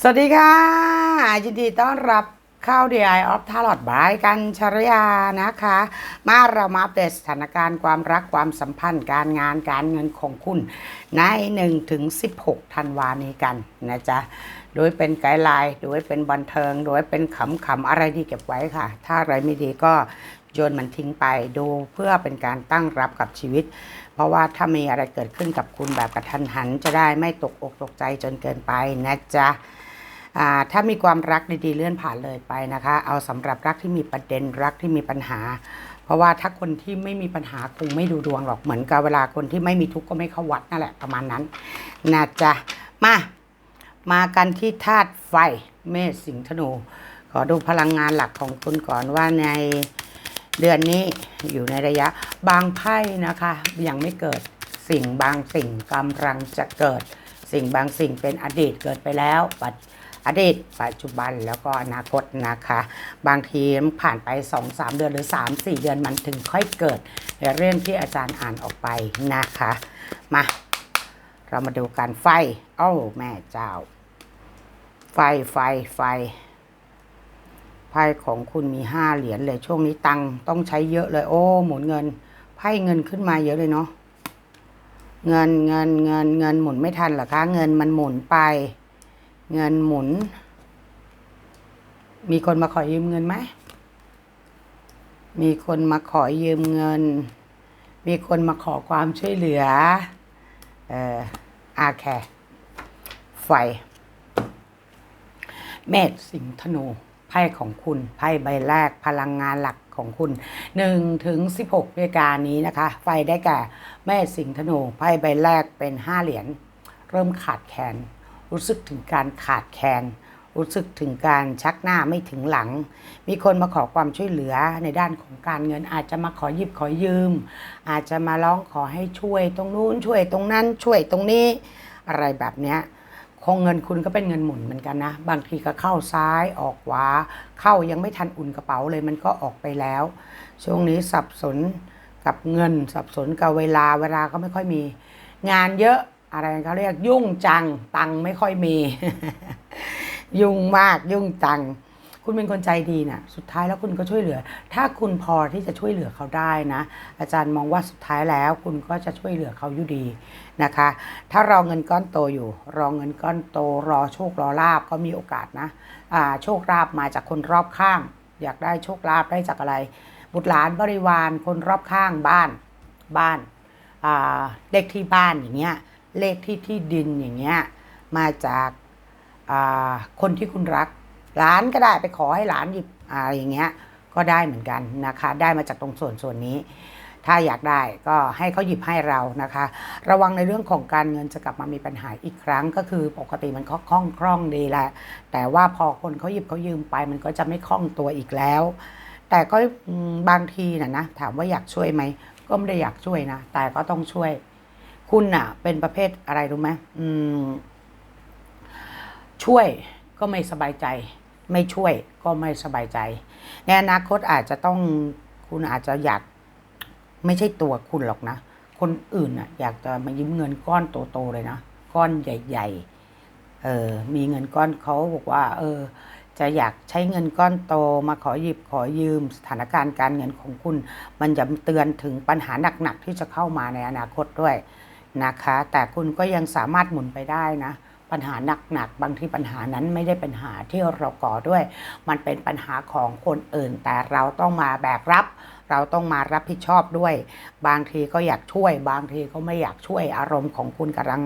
สวัสดีค่ะยินดีต้อนรับเข้า DI of t a r o t บายกันชรยานะคะ มาเรามาอัปเดตสถานการณ์ความรักความสัมพันธ์การงานการเงินของคุณ ใน1ถึง16ธันวานี้กันนะจ๊ะโดยเป็นไกด์ไลน์โดยเป็นบันเทิง โดยเป็นขำๆอะไรดีเก็บไว้ค่ะ ถ้าอะไรไม่ดีก็โยนมันทิ้งไปดูเพื่อเป็นการตั้งรับกับชีวิต เพราะว่าถ้ามีอะไรเกิดขึ้นกับคุณแบบกระทันหัน จะได้ไม่ตกอกตกใจจนเกินไปนะจ๊ะ ถ้ามีความรักดีๆเลื่อนผ่านเลยไปนะคะ เอาสำหรับรักที่มีประเด็นรักที่มีปัญหา เพราะว่าถ้าคนที่ไม่มีปัญหาคงไม่ดูดวงหรอกเหมือนกับเวลาคนที่ไม่มีทุกข์ก็ไม่เข้าวัดนั่นแหละประมาณนั้นนะจ๊ะมามากันที่ธาตุไฟเมษสิงห์ธนู ขอดูพลังงานหลักของคุณก่อนว่าในเดือนนี้อยู่ในระยะบางไพ่นะคะ ยังไม่เกิดสิ่งบางสิ่งกำลังจะเกิด สิ่งบางสิ่งเป็นอดีตเกิดไปแล้วปัจ อดีตปัจจุบันแล้วก็อนาคตนะคะ บางทีผ่านไป 2-3 เดือนหรือ 3-4 เดือนมันถึงค่อยเกิดเรื่องที่อาจารย์อ่านออกไปนะคะ มา เรามาดูกันไฟโอ้แม่เจ้า ไฟไฟไฟไพ่ของคุณมีห้าเหรียญเลย ช่วงนี้ตังค์ต้องใช้เยอะเลย โอ้หมุนเงินไพ่เงินขึ้นมาเยอะเลยเนาะเงินเงินเงินเงินหมุนไม่ทันหรอคะ เงินมันหมุนไป เงินหมุน มีคนมาขอยืมเงินไหม มีคนมาขอยืมเงิน มีคนมาขอความช่วยเหลือ เอ่ออาแคร์ไฟ เมษสิงธนูไพ่ของคุณ ไพ่ใบแรกพลังงานหลักของคุณ1ถึง16รายการนี้นะคะ ไฟได้แก่เมษสิงธนูไพ่ใบแรกเป็น 5 เหรียญ เริ่มขาดแคลน รู้สึกถึงการขาดแคลนรู้สึกถึงการชักหน้าไม่ถึงหลัง มีคนมาขอความช่วยเหลือในด้านของการเงิน อาจจะมาขอหยิบขอยืม อาจจะมาร้องขอให้ช่วยตรงนู้นช่วยตรงนั้นช่วยตรงนี้ อะไรแบบเนี้ยคงเงินคุณก็เป็นเงินหมุนเหมือนกันนะ บางทีก็เข้าซ้ายออกขวา เข้ายังไม่ทันอุ่นกระเป๋าเลยมันก็ออกไปแล้ว ช่วงนี้สับสนกับเงินสับสนกับเวลาเวลาก็ไม่ค่อยมี งานเยอะ อะไรเขาเรียกยุ่งจัง ตังไม่ค่อยมี ยุ่งมากยุ่งจัง คุณเป็นคนใจดีนะ่ะ สุดท้ายแล้วคุณก็ช่วยเหลือ ถ้าคุณพอที่จะช่วยเหลือเขาได้นะ อาจารย์มองว่าสุดท้ายแล้ว คุณก็จะช่วยเหลือเขาอยู่ดีนะคะ ถ้ารอเงินก้อนโตอยู่ รอเงินก้อนโต รอโชครอลาบก็มีโอกาสนะอ่าโชคลาบมาจากคนรอบข้าง อยากได้โชคลาภได้จากอะไร บุตรหลานบริวารคนรอบข้างบ้านบ้านอ่าเลขที่บ้านอย่างเงี้ย เลขที่ที่ดินอย่างเงี้ยมาจากาคนที่คุณรักหลานก็ได้ไปขอให้หลานหยิบอะไรอย่างเงี้ยก็ได้เหมือนกันนะคะ ได้มาจากตรงส่วนส่วนนี้ ถ้าอยากได้ก็ให้เขาหยิบให้เรานะคะ ระวังในเรื่องของการเงินจะกลับมามีปัญหาอีกครั้ง ก็คือปกติมันคล่องคล่องดีแหละแต่ว่าพอคนเขาหยิบเขายืมไป มันก็จะไม่คล่องตัวอีกแล้ว แต่ก็บางทีนะนะถามว่าอยากช่วยไหมก็ไม่ได้อยากช่วยนะ แต่ก็ต้องช่วย คุณน่ะเป็นประเภทอะไรรู้ไหมอืม ช่วยก็ไม่สบายใจ ไม่ช่วยก็ไม่สบายใจ ในอนาคตอาจจะต้องคุณอาจจะอยากไม่ใช่ตัวคุณหรอกนะ คนอื่นน่ะอยากจะมายืมเงินก้อนโตๆเลยนะ ก้อนใหญ่ ๆ เออ มีเงินก้อนเขาบอกว่า เออ จะอยากใช้เงินก้อนโตมาขอหยิบขอยืมสถานการณ์การเงินของคุณ มันจะเตือนถึงปัญหาหนักๆที่จะเข้ามาในอนาคตด้วย นะคะ แต่คุณก็ยังสามารถหมุนไปได้นะปัญหาหนักๆบางทีปัญหานั้นไม่ได้ปัญหาที่เราก่อด้วย มันเป็นปัญหาของคนอื่น แต่เราต้องมาแบกรับ เราต้องมารับผิดชอบด้วย บางทีก็อยากช่วย บางทีก็ไม่อยากช่วยอารมณ์ของคุณกำลัง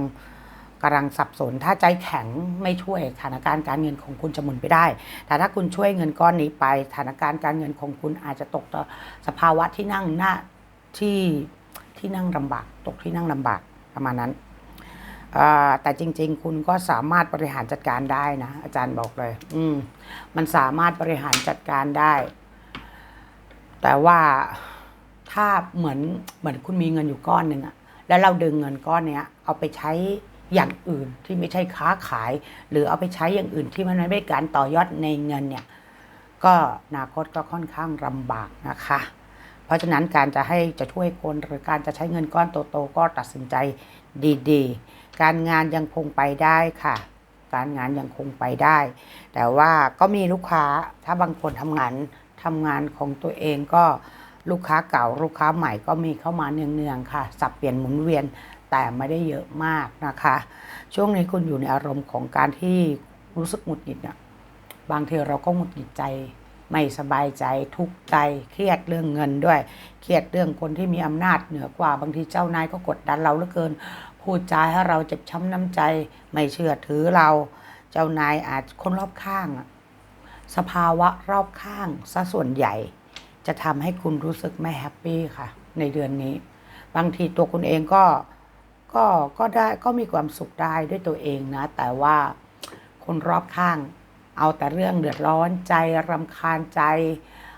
กำลังสับสน ถ้าใจแข็งไม่ช่วยสถานการณ์การเงินของคุณจะหมุนไปได้ แต่ถ้าคุณช่วยเงินก้อนนี้ไปสถานการณ์การเงินของคุณอาจจะตกต่อสภาวะที่นั่งหน้าที่ที่นั่งลำบาก ตกที่นั่งลำบาก ประมาณนั้นแต่จริง ๆ คุณก็สามารถบริหารจัดการได้นะ อาจารย์บอกเลย อืม มันสามารถบริหารจัดการได้ แต่ว่าถ้าเหมือนเหมือนคุณมีเงินอยู่ก้อนหนึ่งอะแล้วเราดึงเงินก้อนเนี้ย เอาไปใช้อย่างอื่นที่ไม่ใช่ค้าขาย หรือเอาไปใช้อย่างอื่นที่มันไม่ได้การต่อยอดในเงินเนี่ย ก็อนาคตก็ค่อนข้างลำบากนะคะ เพราะฉะนั้นการจะให้จะช่วยคนหรือการจะใช้เงินก้อนโตๆก็ตัดสินใจดีๆ การงานยังคงไปได้ค่ะ การงานยังคงไปได้ แต่ว่าก็มีลูกค้าถ้าบางคนทำงานทำงานของตัวเองก็ลูกค้าเก่าลูกค้าใหม่ก็มีเข้ามาเนืองๆค่ะ สับเปลี่ยนหมุนเวียนแต่ไม่ได้เยอะมากนะคะ ช่วงนี้คุณอยู่ในอารมณ์ของการที่รู้สึกหงุดหงิดเนี่ยบางทีเราก็หงุดหงิดใจ ไม่สบายใจทุกข์ใจเครียดเรื่องเงินด้วย เครียดเรื่องคนที่มีอำนาจเหนือกว่าบางทีเจ้านายก็กดดันเราเหลือเกิน พูดจาให้เราเจ็บช้ำน้ำใจ ไม่เชื่อถือเรา เจ้านายอาจคนรอบข้าง สภาวะรอบข้างซะส่วนใหญ่ จะทำให้คุณรู้สึกไม่แฮปปี้ค่ะ ในเดือนนี้ บางทีตัวคุณเองก็ก็ก็ได้ก็มีความสุขได้ด้วยตัวเองนะ แต่ว่าคนรอบข้าง เอาแต่เรื่องเดือดร้อนใจรำคาญใจ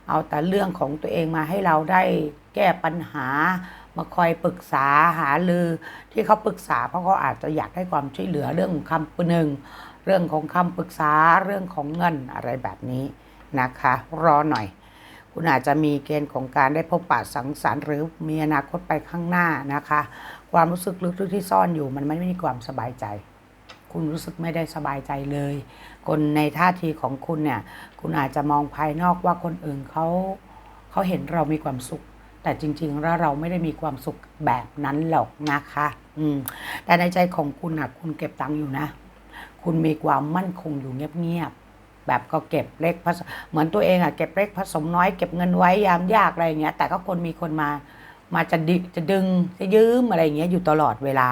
เอาแต่เรื่องของตัวเองมาให้เราได้แก้ปัญหา มาคอยปรึกษาหาลือที่เขาปรึกษาเพราะเขาอาจจะอยากได้ความช่วยเหลือเรื่องของคำปหนึ่งเรื่องของคำปรึกษาเรื่องของเงินอะไรแบบนี้นะคะ รอหน่อย คุณอาจจะมีเกณฑ์ของการได้พบปะสังสรรค์หรือมีอนาคตไปข้างหน้านะคะ ความรู้สึกลึกๆที่ซ่อนอยู่มันไม่มีความสบายใจ คุณรู้สึกไม่ได้สบายใจเลย คนในท่าทีของคุณเนี่ย คุณอาจจะมองภายนอกว่าคนอื่นเขาเขาเห็นเรามีความสุข แต่จริงๆแล้วเราไม่ได้มีความสุขแบบนั้นหรอกนะคะ อืม แต่ในใจของคุณนะคุณเก็บตังค์อยู่นะ คุณมีความมั่นคงอยู่เงียบๆแบบก็เก็บเล็กผสมเหมือนตัวเองอะเก็บเล็กผสมน้อยเก็บเงินไว้ยามยากอะไรเงี้ย แต่ก็คนมีคนมามาจะดิจะดึงจะยืมอะไรเงี้ยอยู่ตลอดเวลา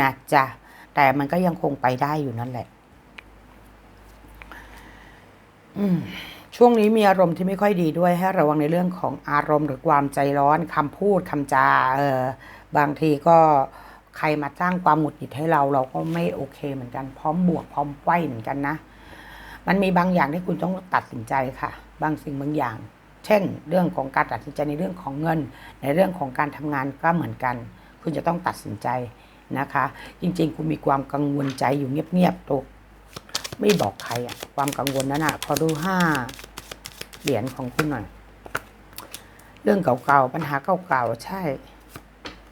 นะจ๊ะ แต่มันก็ยังคงไปได้อยู่นั่นแหละช่วงนี้มีอารมณ์ที่ไม่ค่อยดีด้วย ให้ระวังในเรื่องของอารมณ์หรือความใจร้อนคำพูดคำจา เออบางทีก็ใครมาจ้างความหงุดหงิดให้เรา เราก็ไม่โอเคเหมือนกัน พร้อมบวกพร้อมไฟเหมือนกันนะ มันมีบางอย่างที่คุณต้องตัดสินใจค่ะ บางสิ่งบางอย่าง เช่น เรื่องของการตัดสินใจในเรื่องของเงิน ในเรื่องของการทำงานก็เหมือนกัน คุณจะต้องตัดสินใจ นะคะ จริงๆ คุณมีความกังวลใจอยู่เงียบๆตัวไม่บอกใครอะความกังวลนั้นอะขอดูห้าเหรียญของคุณหน่อย เรื่องเก่าๆปัญหาเก่าๆใช่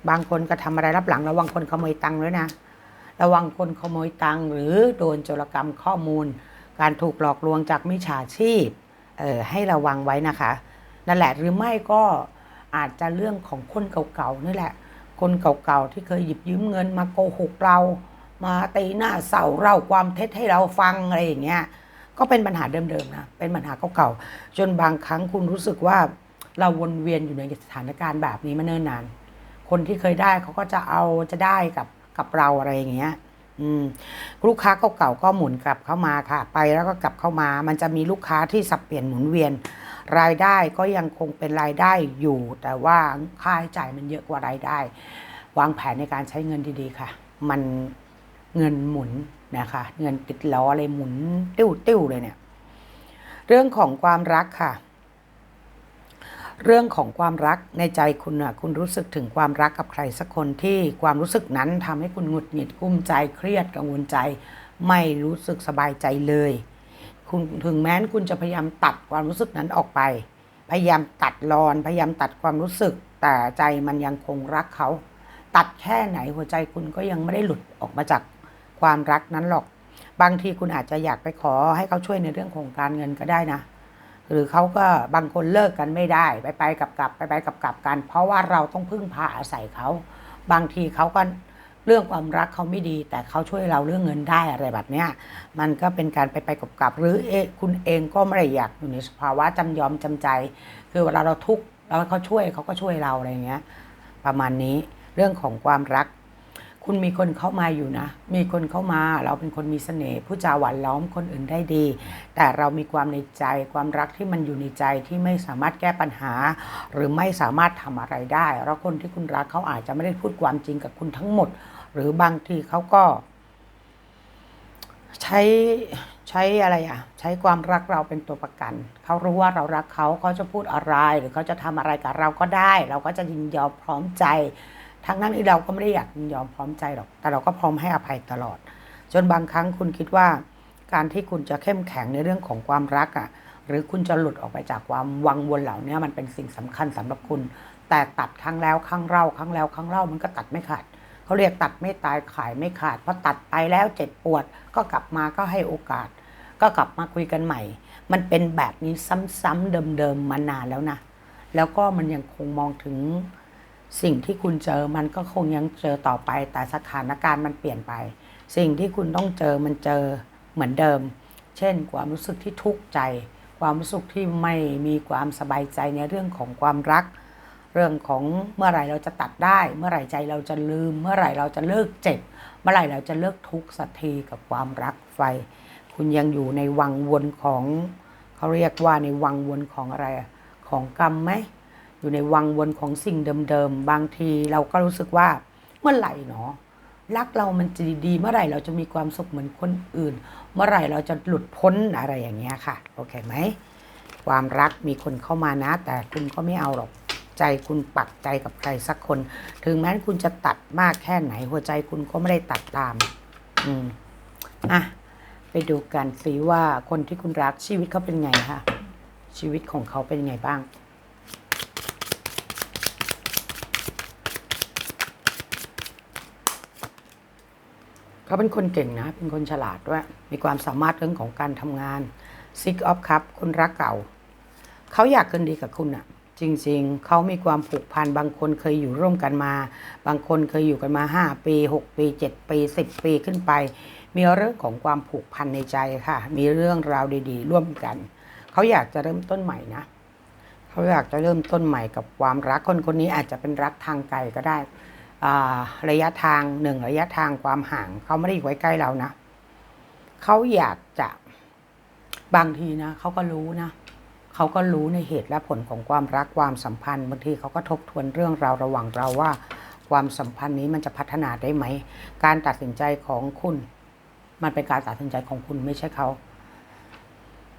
บางคนก็ทำอะไรรับหลัง ระวังคนขโมยตังค์ด้วยนะ ระวังคนขโมยตังค์หรือโดนโจรกรรมข้อมูล การถูกหลอกลวงจากมิจฉาชีพเออให้ระวังไว้นะคะ นั่นแหละหรือไม่ก็อาจจะเรื่องของคนเก่าๆนี่แหละ คนเก่าๆที่เคยหยิบยืมเงินมาโกหกเรา มาตีหน้าเสาเราความเท็จให้เราฟังอะไรอย่างเงี้ยก็เป็นปัญหาเดิมๆนะเป็นปัญหาเก่าๆจนบางครั้งคุณรู้สึกว่าเราวนเวียนอยู่ในสถานการณ์แบบนี้มาเนิ่นนาน คนที่เคยได้เขาก็จะเอาจะได้กับกับเราอะไรอย่างเงี้ยลูกค้าเก่าๆก็หมุนกลับเข้ามาค่ะ ไปแล้วก็กลับเข้ามา มันจะมีลูกค้าที่สับเปลี่ยนหมุนเวียน รายได้ก็ยังคงเป็นรายได้อยู่ แต่ว่าค่าใช้จ่ายมันเยอะกว่ารายได้ วางแผนในการใช้เงินดีๆค่ะ มันเงินหมุนนะคะ เงินติดล้อเลยหมุนติ้วติ้วๆเลยเนี่ย เรื่องของความรักค่ะ เรื่องของความรักในใจคุณน่ะคุณรู้สึกถึงความรักกับใครสักคนที่ความรู้สึกนั้นทำให้คุณหงุดหงิดกุ้มใจเครียดกังวลใจ ไม่รู้สึกสบายใจเลย คุณถึงแม้นคุณจะพยายามตัดความรู้สึกนั้นออกไป พยายามตัดรอน พยายามตัดความรู้สึก แต่ใจมันยังคงรักเขา ตัดแค่ไหนหัวใจคุณก็ยังไม่ได้หลุดออกมาจากความรักนั้นหรอก บางทีคุณอาจจะอยากไปขอให้เขาช่วยในเรื่องของการเงินก็ได้นะ หรือเขาก็บางคนเลิกกันไม่ได้ ไปไปกลับกลับไปไปกลับกลับกัน เพราะว่าเราต้องพึ่งพาอาศัยเขา บางทีเขาก็ เรื่องความรักเขาไม่ดี แต่เขาช่วยเราเรื่องเงินได้อะไรแบบเนี้ยมันก็เป็นการไปไปกับกับหรือเอะคุณเองก็ไม่ได้อยากอยู่ในสภาวะจำยอมจำใจ คือเวลาเราทุกข์เราเขาช่วยเขาก็ช่วยเราอะไรเงี้ย ประมาณนี้เรื่องของความรัก คุณมีคนเข้ามาอยู่นะ มีคนเข้ามาเราเป็นคนมีเสน่ห์ผู้จาหวานล้อมคนอื่นได้ดี แต่เรามีความในใจความรักที่มันอยู่ในใจที่ไม่สามารถแก้ปัญหา หรือไม่สามารถทำอะไรได้ แล้วคนที่คุณรักเขาอาจจะไม่ได้พูดความจริงกับคุณทั้งหมด หรือบางทีเขาก็ ใช้ใช้อะไรอะ ใช้ความรักเราเป็นตัวประกัน เขารู้ว่าเรารักเขาเขาจะพูดอะไร หรือเขาจะทำอะไรกับเราก็ได้ เราก็จะยินยอมพร้อมใจ ทั้งนั้นที่เราก็ไม่ได้อยากยินยอมพร้อมใจหรอก แต่เราก็พร้อมให้อภัยตลอด จนบางครั้งคุณคิดว่า การที่คุณจะเข้มแข็งในเรื่องของความรักอะ หรือคุณจะหลุดออกไปจากความวังวนเหล่านี้มันเป็นสิ่งสำคัญสำหรับคุณ แต่ตัดครั้งแล้วครั้งเล่าครั้งแล้วครั้งเล่ามันก็ตัดไม่ขาด เขาเรียกตัดไม่ตายขายไม่ขาดเพราะตัดไปแล้วเจ็บปวดก็กลับมาก็ให้โอกาส ก็กลับมาคุยกันใหม่ มันเป็นแบบนี้ซ้ำๆเดิมๆมานานแล้วนะแล้วก็มันยังคงมองถึงสิ่งที่คุณเจอมันก็คงยังเจอต่อไป แต่สถานการณ์มันเปลี่ยนไป สิ่งที่คุณต้องเจอมันเจอเหมือนเดิม เช่น ความรู้สึกที่ทุกข์ใจ ความรู้สึกที่ไม่มีความสบายใจในเรื่องของความรัก เรื่องของเมื่อไหร่เราจะตัดได้ เมื่อไหร่ใจเราจะลืม เมื่อไหร่เราจะเลิกเจ็บ เมื่อไหร่เราจะเลิกทุกข์สักทีกับความรักไฟ คุณยังอยู่ในวังวนของเขาเรียกว่าในวังวนของอะไรอะของกรรมไหมอยู่ในวังวนของสิ่งเดิมๆบางทีเราก็รู้สึกว่าเมื่อไหร่เนาะรักเรามันจะดีเมื่อไหร่เราจะมีความสุขเหมือนคนอื่น เมื่อไหร่เราจะหลุดพ้นอะไรอย่างเงี้ยค่ะ โอเคไหม ความรักมีคนเข้ามานะ แต่คุณก็ไม่เอาหรอก ใจคุณปักใจกับใครสักคน ถึงแม้คุณจะตัดมากแค่ไหน หัวใจคุณก็ไม่ได้ตัดตาม อืมอะไปดูกันสิว่าคนที่คุณรักชีวิตเขาเป็นไงคะชีวิตของเขาเป็นไงบ้างเขาเป็นคนเก่งนะ เป็นคนฉลาดด้วย มีความสามารถเรื่องของการทำงาน Six of Cup คนรักเก่า เขาอยากคืนดีกับคุณอะ จริงๆ เขามีความผูกพันบางคนเคยอยู่ร่วมกันมา บางคนเคยอยู่กันมา 5 ปี 6 ปี 7 ปี 10 ปีขึ้นไป มีเรื่องของความผูกพันในใจค่ะ มีเรื่องราวดีๆ ร่วมกัน เขาอยากจะเริ่มต้นใหม่นะ เขาอยากจะเริ่มต้นใหม่กับความรักคนคนนี้อาจจะเป็นรักทางไกลก็ได้ ระยะทางหนึ่งระยะทางความห่าง เขาไม่ได้อยู่ใกล้เรานะ เขาอยากจะบางทีนะเขาก็รู้นะ เขาก็รู้ในเหตุและผลของความรักความสัมพันธ์บางทีเขาก็ทบทวนเรื่องราวระหว่างเราว่า ความสัมพันธ์นี้มันจะพัฒนาได้ไหม การตัดสินใจของคุณ มันเป็นการตัดสินใจของคุณไม่ใช่เขา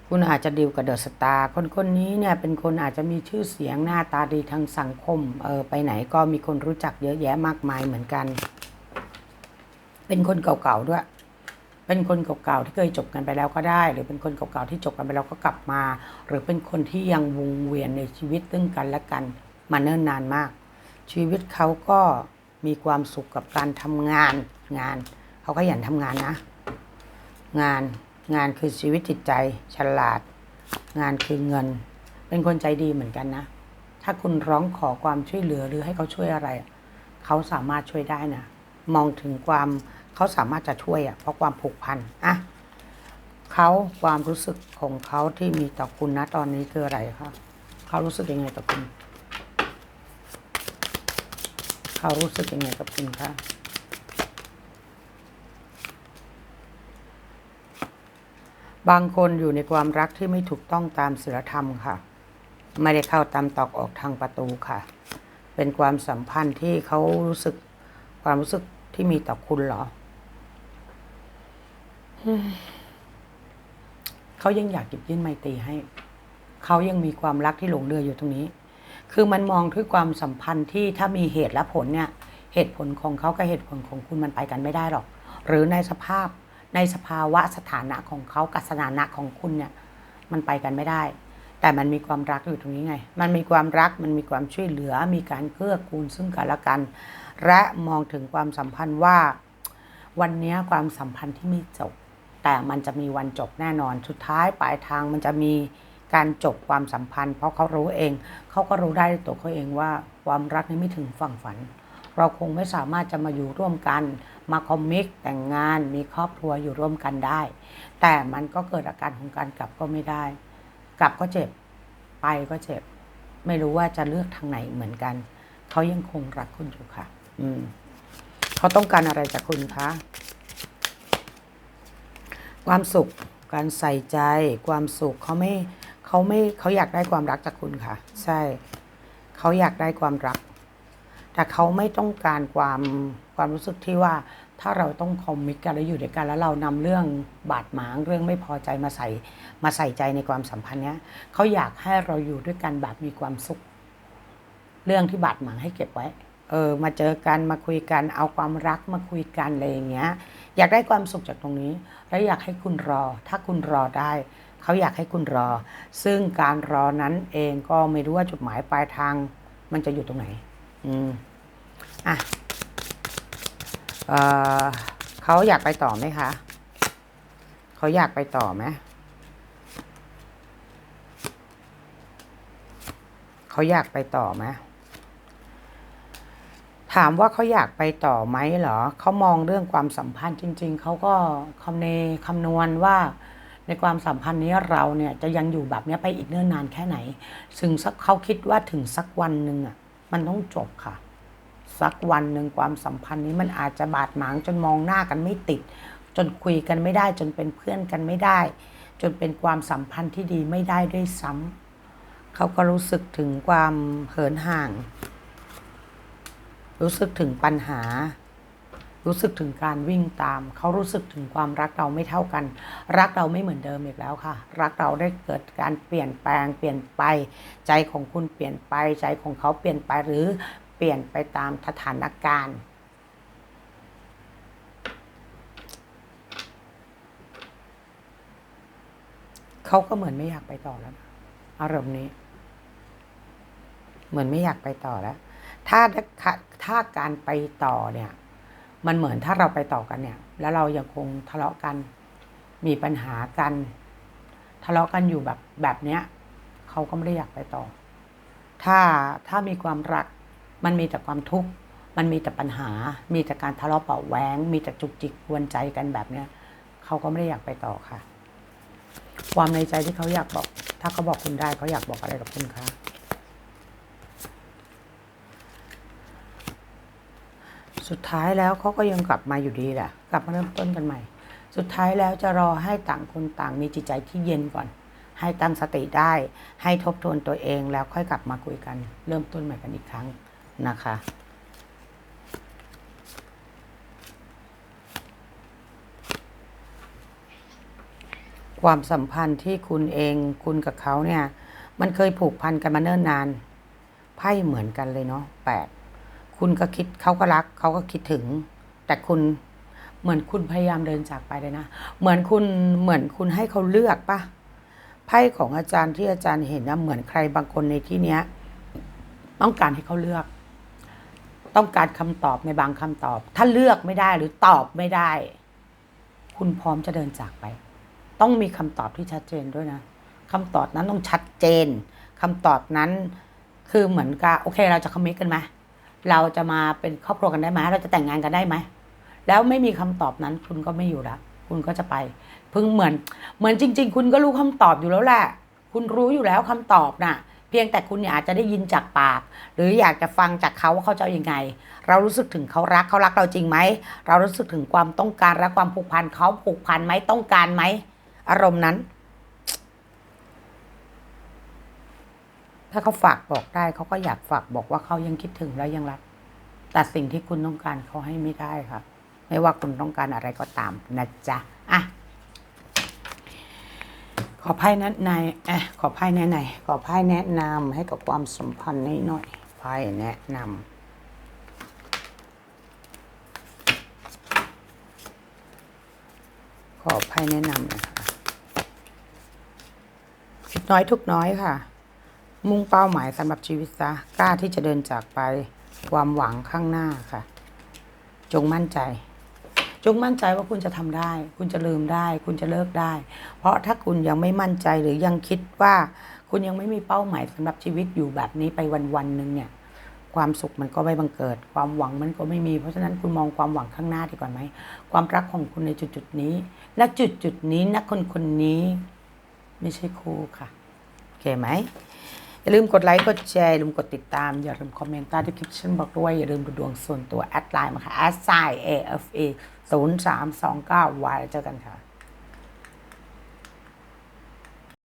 คุณอาจจะดีลกับเดอะสตาร์คนคนนี้เนี่ยเป็นคนอาจจะมีชื่อเสียงหน้าตาดีทางสังคมเออไปไหนก็มีคนรู้จักเยอะแยะมากมายเหมือนกัน เป็นคนเก่าๆด้วย เป็นคนเก่าๆที่เคยจบกันไปแล้วก็ได้ หรือเป็นคนเก่าๆที่จบกันไปแล้วก็กลับมา หรือเป็นคนที่ยังวงเวียนในชีวิตซึ่งกันและกันมาเนิ่นนานมาก ชีวิตเขาก็มีความสุขกับการทำงานงาน เขาก็หยันทำงานนะ งานงานคือชีวิตจิตใจฉลาด งานคือเงิน เป็นคนใจดีเหมือนกันนะ ถ้าคุณร้องขอความช่วยเหลือหรือให้เขาช่วยอะไร เขาสามารถช่วยได้นะ มองถึงความ เขาสามารถจะช่วยอะเพราะความผูกพันอะเขาความรู้สึกของเขาที่มีต่อคุณนะตอนนี้คืออะไรคะเขารู้สึกยังไงกับคุณ เขารู้สึกยังไงกับคุณคะบางคนอยู่ในความรักที่ไม่ถูกต้องตามศีลธรรมค่ะ ไม่ได้เข้าตามตอกออกทางประตูค่ะ เป็นความสัมพันธ์ที่เขารู้สึกความรู้สึกที่มีต่อคุณเหรอ เขายังอยากหยิบยื่นไมตรีให้ เขายังมีความรักที่หลงเรืออยู่ตรงนี้ คือมันมองด้วยความสัมพันธ์ที่ถ้ามีเหตุและผลเนี่ย เหตุผลของเขากับเหตุผลของคุณมันไปกันไม่ได้หรอก หรือในสภาพในสภาวะสถานะของเขากับสถานะของคุณเนี่ย มันไปกันไม่ได้ แต่มันมีความรักอยู่ตรงนี้ไง มันมีความรัก มันมีความช่วยเหลือ มีการเกื้อกูลซึ่งกันและกัน และมองถึงความสัมพันธ์ว่า วันนี้ความสัมพันธ์ที่ไม่จบ แต่มันจะมีวันจบแน่นอน สุดท้ายปลายทางมันจะมีการจบความสัมพันธ์ เพราะเขารู้เอง เขาก็รู้ได้ตัวเขาเองว่าความรักนี้ไม่ถึงฝั่งฝัน เราคงไม่สามารถจะมาอยู่ร่วมกัน มาคอมมิกแต่งงาน มีครอบครัวอยู่ร่วมกันได้ แต่มันก็เกิดอาการของการกลับก็ไม่ได้ กลับก็เจ็บ ไปก็เจ็บ ไม่รู้ว่าจะเลือกทางไหนเหมือนกัน เขายังคงรักคุณอยู่ค่ะ อืม เขาต้องการอะไรจากคุณคะ ความสุขการใส่ใจ ความสุขเขาไม่เขาไม่เขาอยากได้ความรักจากคุณค่ะ ใช่เขาอยากได้ความรัก แต่เขาไม่ต้องการความความรู้สึกที่ว่าถ้าเราต้องคอมมิตกันแล้วอยู่ด้วยกันแล้วเรานำเรื่องบาดหมางเรื่องไม่พอใจมาใส่มาใส่ใจในความสัมพันธ์เนี้ยเขาอยากให้เราอยู่ด้วยกันแบบมีความสุข เรื่องที่บาดหมางให้เก็บไว้ เออมาเจอกันมาคุยกัน เอาความรักมาคุยกันอะไรอย่างเงี้ย อยากได้ความสุขจากตรงนี้ และอยากให้คุณรอ ถ้าคุณรอได้ เขาอยากให้คุณรอ ซึ่งการรอนั้นเองก็ไม่รู้ว่าจุดหมายปลายทาง มันจะอยู่ตรงไหน อืมอะเออเขาอยากไปต่อไหมคะเขาอยากไปต่อไหมเขาอยากไปต่อไหม ถามว่าเขาอยากไปต่อไหมเหรอเขามองเรื่องความสัมพันธ์จริง ๆเขาก็คำเนคำนวณว่าในความสัมพันธ์นี้เราเนี่ยจะยังอยู่แบบนี้ไปอีกเนิ่นนานแค่ไหน ซึ่งสักเขาคิดว่าถึงสักวันหนึ่งอะมันต้องจบค่ะ สักวันหนึ่งความสัมพันธ์นี้มันอาจจะบาดหมางจนมองหน้ากันไม่ติด จนคุยกันไม่ได้ จนเป็นเพื่อนกันไม่ได้ จนเป็นความสัมพันธ์ที่ดีไม่ได้ด้วยซ้ำเขาก็รู้สึกถึงความเหินห่าง รู้สึกถึงปัญหา รู้สึกถึงการวิ่งตาม เขารู้สึกถึงความรักเราไม่เท่ากัน รักเราไม่เหมือนเดิมอีกแล้วค่ะ รักเราได้เกิดการเปลี่ยนแปลง เปลี่ยนไป ใจของคุณเปลี่ยนไป ใจของเขาเปลี่ยนไปหรือเปลี่ยนไปตามสถานการณ์เขาก็เหมือนไม่อยากไปต่อแล้ว อารมณ์นี้ เหมือนไม่อยากไปต่อแล้ว ถ้าถ้าการไปต่อเนี่ย มันเหมือนถ้าเราไปต่อกันเนี่ย แล้วเรายังคงทะเลาะกัน มีปัญหากัน ทะเลาะกันอยู่แบบแบบเนี้ยเขาก็ไม่ได้อยากไปต่อ ถ้าถ้ามีความรัก มันมีแต่ความทุกข์ มันมีแต่ปัญหา มีแต่การทะเลาะเบาแหวง มีแต่จุกจิกกวนใจกันแบบเนี้ยเขาก็ไม่ได้อยากไปต่อค่ะ ความในใจที่เขาอยากบอก ถ้าเขาบอกคุณได้เขาอยากบอกอะไรกับคุณคะ สุดท้ายแล้วเขาก็ยังกลับมาอยู่ดีแหละกลับมาเริ่มต้นกันใหม่ สุดท้ายแล้วจะรอให้ต่างคนต่างมีจิตใจที่เย็นก่อน ให้ตั้งสติได้ ให้ทบทวนตัวเองแล้วค่อยกลับมาคุยกัน เริ่มต้นใหม่กันอีกครั้งนะคะความสัมพันธ์ที่คุณเองคุณกับเขาเนี่ย มันเคยผูกพันกันมาเนิ่นนาน ไพ่เหมือนกันเลยเนาะแปด คุณก็คิดเขาก็รักเขาก็คิดถึง แต่คุณเหมือนคุณพยายามเดินจากไปเลยนะ เหมือนคุณเหมือนคุณให้เขาเลือกปะไพ่ของอาจารย์ที่อาจารย์เห็นนะเหมือนใครบางคนในที่เนี้ย ต้องการให้เขาเลือก ต้องการคำตอบในบางคำตอบ ถ้าเลือกไม่ได้หรือตอบไม่ได้ คุณพร้อมจะเดินจากไป ต้องมีคำตอบที่ชัดเจนด้วยนะคำตอบนั้นต้องชัดเจนคำตอบนั้นคือเหมือนกับโอเค เราจะคอมมิตกันไหม เราจะมาเป็นครอบครัวกันได้ไหมเราจะแต่งงานกันได้ไหมแล้วไม่มีคำตอบนั้น คุณก็ไม่อยู่ละคุณก็จะไปเพิ่งเหมือน เหมือนจริง ๆ คุณก็รู้คำตอบอยู่แล้วแหละคุณรู้อยู่แล้วคำตอบน่ะ เพียงแต่คุณเนี่ยอาจจะได้ยินจากปาก หรืออยากจะฟังจากเขาว่าเขาจะอยัางไง เรารู้สึกถึงเขารักเขารักเราจริงไหมเรารู้สึกถึงความต้องการและความผูกพันเขาผูกพันไหมต้องการไหมอารมณ์นั้น ถ้าเขาฝากบอกได้เขาก็อยากฝากบอกว่าเขายังคิดถึงและยังรัก แต่สิ่งที่คุณต้องการเขาให้ไม่ได้ค่ะ ไม่ว่าคุณต้องการอะไรก็ตามนะจ๊ะอะขอไพ่นั้นในเอะขอไพ่แนะไหนขอไพ่แนะนำให้กับความสัมพันธ์นี้หน่อยไพ่แนะนำขอไพ่แนะนำนะคะคิดน้อยทุกน้อยค่ะ มุ่งเป้าหมายสำหรับชีวิตซะกล้าที่จะเดินจากไปความหวังข้างหน้าค่ะ จงมั่นใจ จงมั่นใจว่าคุณจะทำได้ คุณจะลืมได้ คุณจะเลิกได้ เพราะถ้าคุณยังไม่มั่นใจหรือยังคิดว่า คุณยังไม่มีเป้าหมายสำหรับชีวิตอยู่แบบนี้ไปวันๆหนึ่งเนี่ย ความสุขมันก็ไม่บังเกิด ความหวังมันก็ไม่มี เพราะฉะนั้นคุณมองความหวังข้างหน้าดีกว่าไหม ความรักของคุณในจุดๆนี้และจุดนี้นักคนคนนี้ ไม่ใช่คู่ค่ะโอเคไหม อย่าลืมกดไลค์ กดแชร์ อย่าลืมกดติดตาม อย่าลืมคอมเมนต์ใต้คลิปฉันบอกด้วย อย่าลืมดูดวงส่วนตัวแอดไลน์มาค่ะแอดไซน์ AFA 0329 Y แล้วเจอกันค่ะ